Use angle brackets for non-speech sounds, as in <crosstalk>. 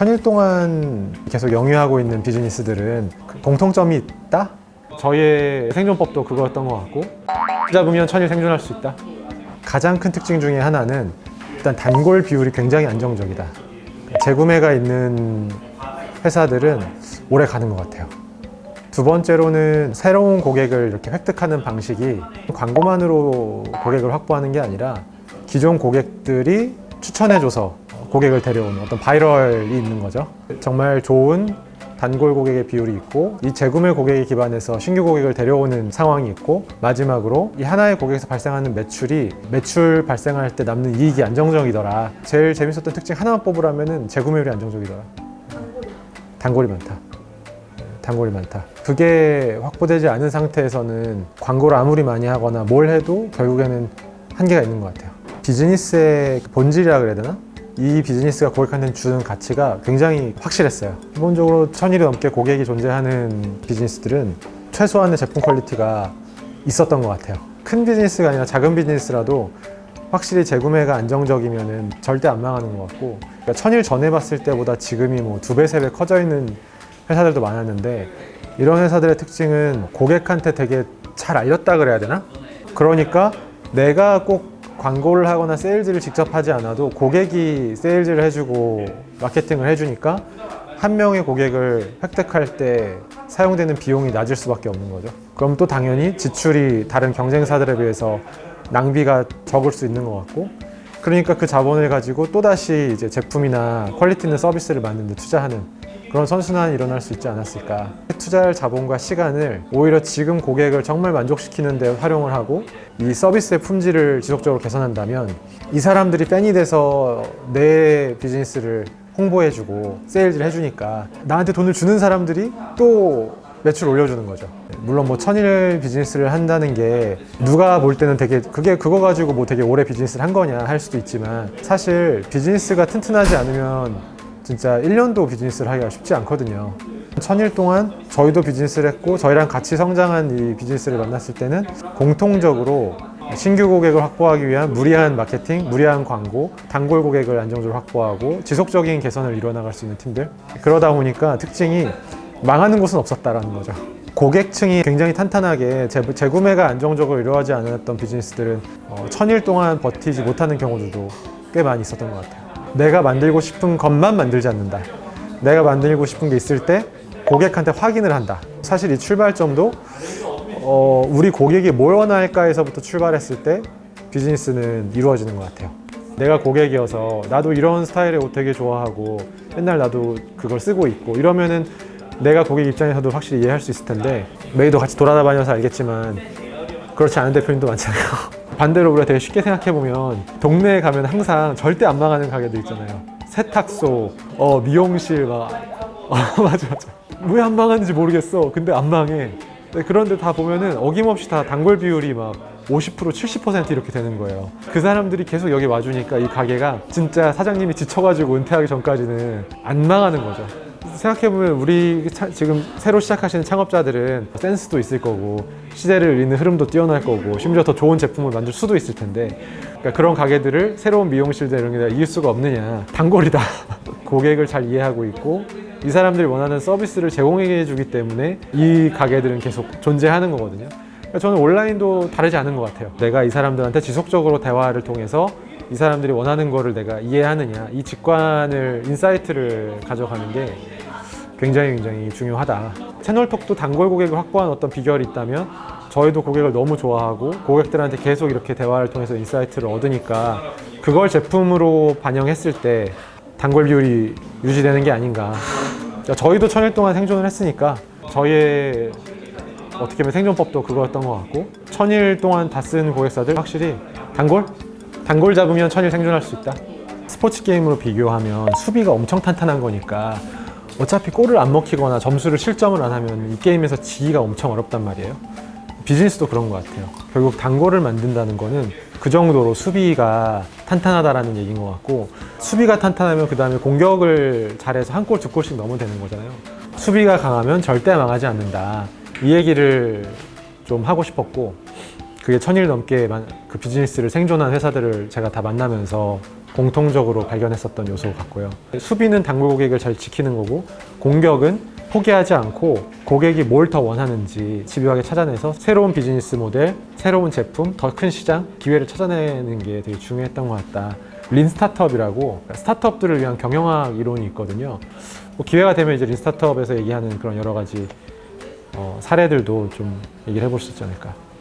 천일 동안 계속 영위하고 있는 비즈니스들은 그 공통점이 있다? 저희의 생존법도 그거였던 것 같고 잡으면 천일 생존할 수 있다. 가장 큰 특징 중에 하나는 일단 단골 비율이 굉장히 안정적이다. 재구매가 있는 회사들은 오래 가는 것 같아요. 두 번째로는 새로운 고객을 이렇게 획득하는 방식이 광고만으로 고객을 확보하는 게 아니라 기존 고객들이 추천해줘서 고객을 데려오는 어떤 바이럴이 있는 거죠. 정말 좋은 단골 고객의 비율이 있고 이 재구매 고객에 기반해서 신규 고객을 데려오는 상황이 있고 마지막으로 이 하나의 고객에서 발생하는 매출이 매출 발생할 때 남는 이익이 안정적이더라. 제일 재밌었던 특징 하나만 뽑으라면은 재구매율이 안정적이더라. 단골이 많다. 단골이 많다. 그게 확보되지 않은 상태에서는 광고를 아무리 많이 하거나 뭘 해도 결국에는 한계가 있는 것 같아요. 비즈니스의 본질이라 그래야 되나? 이 비즈니스가 고객한테 주는 가치가 굉장히 확실했어요. 기본적으로 천일이 넘게 고객이 존재하는 비즈니스들은 최소한의 제품 퀄리티가 있었던 것 같아요. 큰 비즈니스가 아니라 작은 비즈니스라도 확실히 재구매가 안정적이면은 절대 안 망하는 것 같고 그러니까 천일 전에 봤을 때보다 지금이 뭐 두 배, 세 배 커져 있는 회사들도 많았는데 이런 회사들의 특징은 고객한테 되게 잘 알렸다 그래야 되나? 그러니까 내가 꼭 광고를 하거나 세일즈를 직접 하지 않아도 고객이 세일즈를 해주고 마케팅을 해주니까 한 명의 고객을 획득할 때 사용되는 비용이 낮을 수밖에 없는 거죠. 그럼 또 당연히 지출이 다른 경쟁사들에 비해서 낭비가 적을 수 있는 것 같고 그러니까 그 자본을 가지고 또다시 이제 제품이나 퀄리티 있는 서비스를 만드는 데 투자하는 그런 선순환이 일어날 수 있지 않았을까. 투자할 자본과 시간을 오히려 지금 고객을 정말 만족시키는 데 활용을 하고 이 서비스의 품질을 지속적으로 개선한다면 이 사람들이 팬이 돼서 내 비즈니스를 홍보해주고 세일즈를 해주니까 나한테 돈을 주는 사람들이 또 매출 올려주는 거죠. 물론 뭐 천일 비즈니스를 한다는 게 누가 볼 때는 되게 그게 그거 가지고 뭐 되게 오래 비즈니스를 한 거냐 할 수도 있지만 사실 비즈니스가 튼튼하지 않으면 진짜 1년도 비즈니스를 하기가 쉽지 않거든요. 천일 동안 저희도 비즈니스를 했고 저희랑 같이 성장한 이 비즈니스를 만났을 때는 공통적으로 신규 고객을 확보하기 위한 무리한 마케팅, 무리한 광고, 단골 고객을 안정적으로 확보하고 지속적인 개선을 이뤄나갈 수 있는 팀들. 그러다 보니까 특징이 망하는 곳은 없었다라는 거죠. 고객층이 굉장히 탄탄하게 재, 재구매가 안정적으로 이루어지지 않았던 비즈니스들은 어, 천일 동안 버티지 못하는 경우들도 꽤 많이 있었던 것 같아요. 내가 만들고 싶은 것만 만들지 않는다. 내가 만들고 싶은 게 있을 때 고객한테 확인을 한다. 사실 이 출발점도 어, 우리 고객이 뭘 원할까에서부터 출발했을 때 비즈니스는 이루어지는 것 같아요. 내가 고객이어서 나도 이런 스타일의 옷 되게 좋아하고 맨날 나도 그걸 쓰고 있고 이러면은 내가 고객 입장에서도 확실히 이해할 수 있을 텐데 메이도 같이 돌아다니면서 알겠지만 그렇지 않은 대표님도 많잖아요. <laughs> 반대로 우리가 되게 쉽게 생각해 보면 동네에 가면 항상 절대 안 망하는 가게들 있잖아요. 세탁소, 어, 미용실 막 <laughs> 어, 맞아 맞아. 왜 안 망하는지 모르겠어. 근데 안 망해. 네, 그런데 다 보면은 어김없이 다 단골 비율이 막 50% 70% 이렇게 되는 거예요. 그 사람들이 계속 여기 와주니까 이 가게가 진짜 사장님이 지쳐가지고 은퇴하기 전까지는 안 망하는 거죠. 생각해보면 우리 차- 지금 새로 시작하시는 창업자들은 센스도 있을 거고 시대를 읽는 흐름도 뛰어날 거고 심지어 더 좋은 제품을 만들 수도 있을 텐데 그러니까 그런 가게들을 새로운 미용실들 이런 게 이길 수가 없느냐. 단골이다. <laughs> 고객을 잘 이해하고 있고 이 사람들이 원하는 서비스를 제공해 주기 때문에 이 가게들은 계속 존재하는 거거든요. 그러니까 저는 온라인도 다르지 않은 것 같아요. 내가 이 사람들한테 지속적으로 대화를 통해서 이 사람들이 원하는 거를 내가 이해하느냐 이 직관을 인사이트를 가져가는 게 굉장히 굉장히 중요하다. 채널톡도 단골 고객을 확보한 어떤 비결이 있다면 저희도 고객을 너무 좋아하고 고객들한테 계속 이렇게 대화를 통해서 인사이트를 얻으니까 그걸 제품으로 반영했을 때 단골 비율이 유지되는 게 아닌가. 그러니까 저희도 천일 동안 생존을 했으니까 저희의 어떻게 보면 생존법도 그거였던 것 같고 천일 동안 다 쓴 고객사들 확실히 단골? 단골 잡으면 천일 생존할 수 있다. 스포츠 게임으로 비교하면 수비가 엄청 탄탄한 거니까 어차피 골을 안 먹히거나 점수를 실점을 안 하면 이 게임에서 지기가 엄청 어렵단 말이에요. 비즈니스도 그런 것 같아요. 결국 단골을 만든다는 거는 그 정도로 수비가 탄탄하다라는 얘기인 것 같고 수비가 탄탄하면 그 다음에 공격을 잘해서 한 골 두 골씩 넣으면 되는 거잖아요. 수비가 강하면 절대 망하지 않는다. 이 얘기를 좀 하고 싶었고 그게 천일 넘게 만- 그 비즈니스를 생존한 회사들을 제가 다 만나면서 공통적으로 발견했었던 요소 같고요. 수비는 단골 고객을 잘 지키는 거고 공격은 포기하지 않고 고객이 뭘 더 원하는지 집요하게 찾아내서 새로운 비즈니스 모델, 새로운 제품, 더 큰 시장, 기회를 찾아내는 게 되게 중요했던 것 같다. 린 스타트업이라고 스타트업들을 위한 경영학 이론이 있거든요. 뭐 기회가 되면 이제 린 스타트업에서 얘기하는 그런 여러 가지 어, 사례들도 좀 얘기를 해볼 수 있지 않을까.